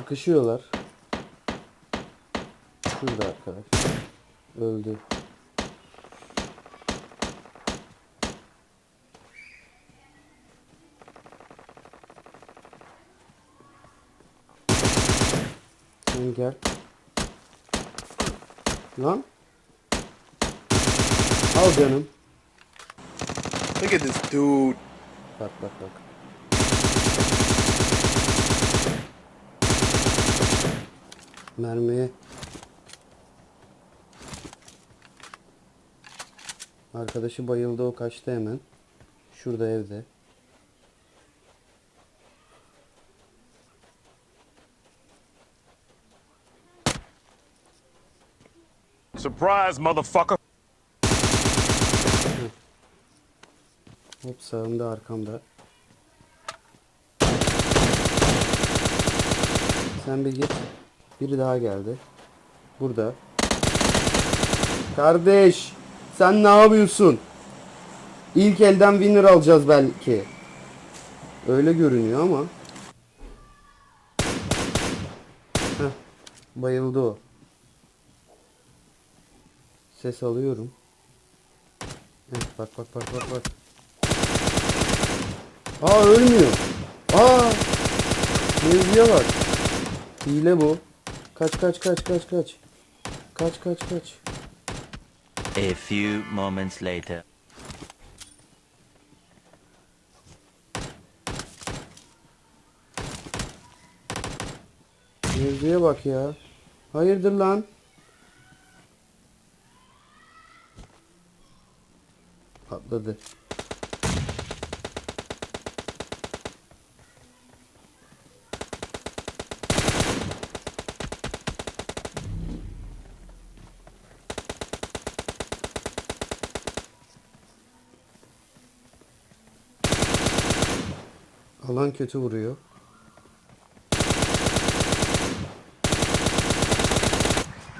Sıkışıyorlar. Şurada arkadaş. Öldü. Sen gel. Lan. Al canım. Look at this dude. Bak bak bak. Mermiye. Arkadaşı bayıldı o kaçtı hemen. Şurada evde. Surprise, motherfucker. Hop sağımda arkamda. Sen bir git. Biri daha geldi. Burada. Kardeş, sen ne yapıyorsun? İlk elden winner alacağız belki. Öyle görünüyor ama. Heh, bayıldı o. Ses alıyorum. Heh, bak bak bak bak bak. Aa ölmüyor. Aa. Mevzuya bak. Hile bu. Kaç kaç kaç kaç kaç. Kaç kaç kaç. A few moments later. Mevzuya bak ya. Hayırdır lan? Patladı. Alan kötü vuruyor.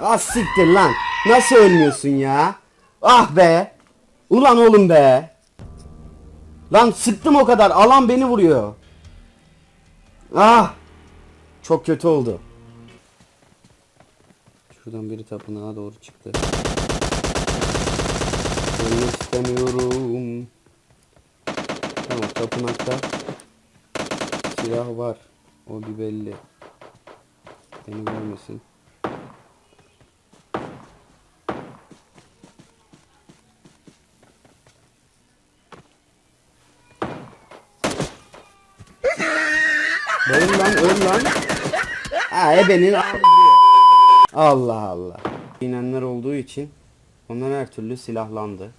Ah siktir lan. Nasıl ölmüyorsun ya? Ah be. Ulan oğlum be. Lan sıktım o kadar. Alan beni vuruyor. Ah. Çok kötü oldu. Şuradan biri tapınağa doğru çıktı. Ölmek istemiyorum. Tamam tapınakta silah var. O bir belli. Beni görmesin. Bayıl lan öl lan. Ha ebenin. Allah Allah. İnenler olduğu için onlar her türlü silahlandı.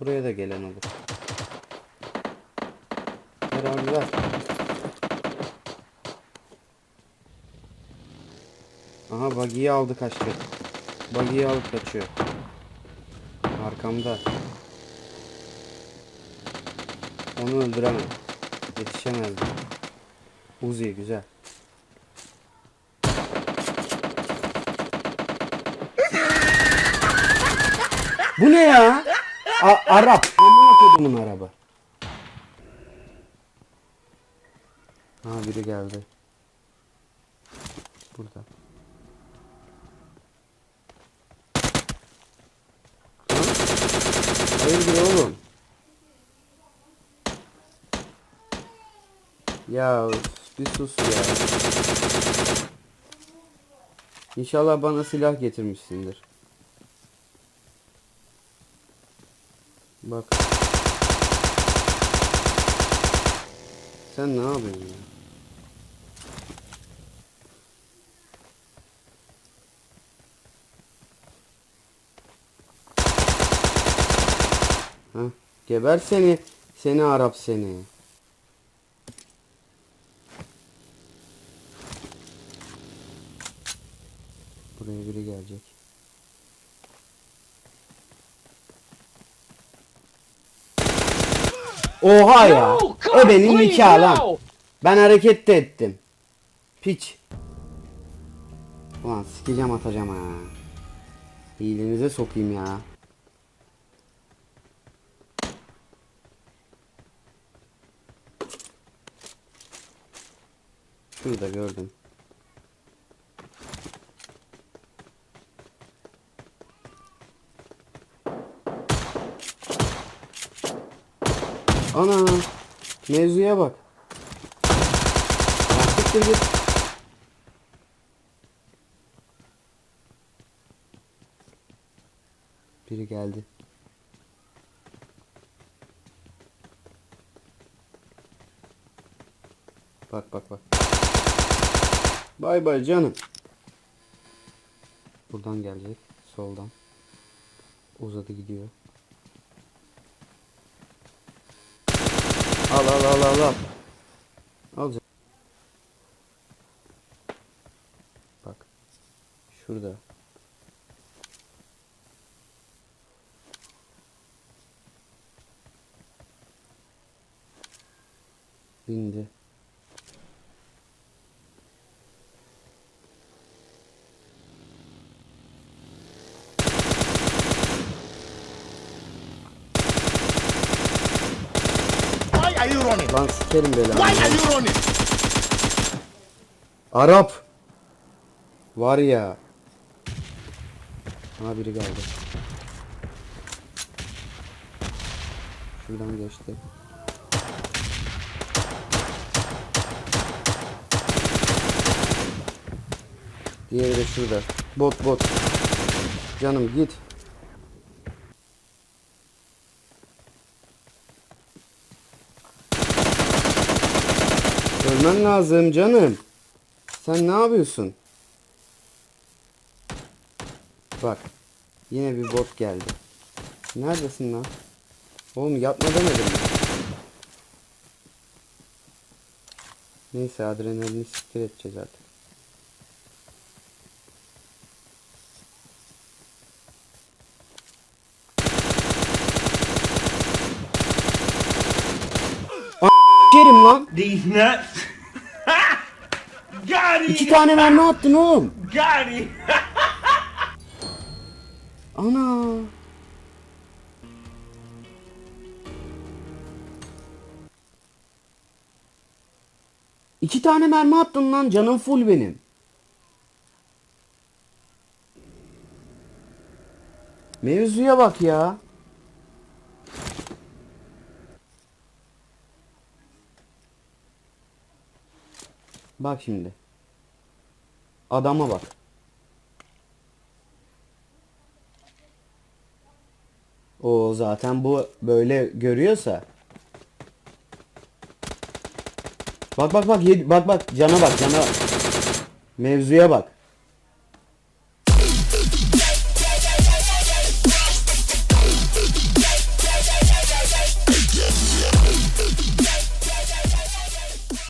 Buraya da gelen olur. Ver. Aha buggy'yi aldı kaçtı. Buggy'yi alıp kaçıyor. Arkamda. Onu öldüremem. Yetişemezdim. Uzi güzel. Bu ne ya? A- Arap. Amına kodumun araba. Ha biri geldi. Burada. Lan, Hayırdır oğlum? Ya bir sus ya. İnşallah bana silah getirmişsindir. Bak. Sen ne yapıyorsun ya? Hah, geber seni. Seni Arap seni. Buraya biri gelecek. Oha ya. Ebenin nikahı lan. Ben hareket de ettim. Piç. Ulan sikeceğim atacağım ha. Hilenize sokayım ya. Şurada gördüm. Ana mevzuya bak. Siktir git. Biri geldi. Bak bak bak. Bay bay canım. Buradan gelecek. Soldan. Uzadı gidiyor. Al al al al al. Al canım. Bak. Şurada. Bindi. Why are you running? Lan sikerim belanı. Why are you running? Arap. Var ya. Ha biri geldi. Şuradan geçti. Diğeri de şurada. Bot bot. Canım git. Ölmen lazım canım. Sen ne yapıyorsun? Bak. Yine bir bot geldi. Neredesin lan? Oğlum yapma demedim mi? Neyse adrenalini siktir edeceğiz artık. A- Yerim lan. Got him. İki tane mermi attın oğlum. Him. Ana. İki tane mermi attın lan canım full benim. Mevzuya bak ya. Bak şimdi. Adama bak. O zaten bu böyle görüyorsa. Bak bak bak bak bak cana bak cana. Mevzuya bak.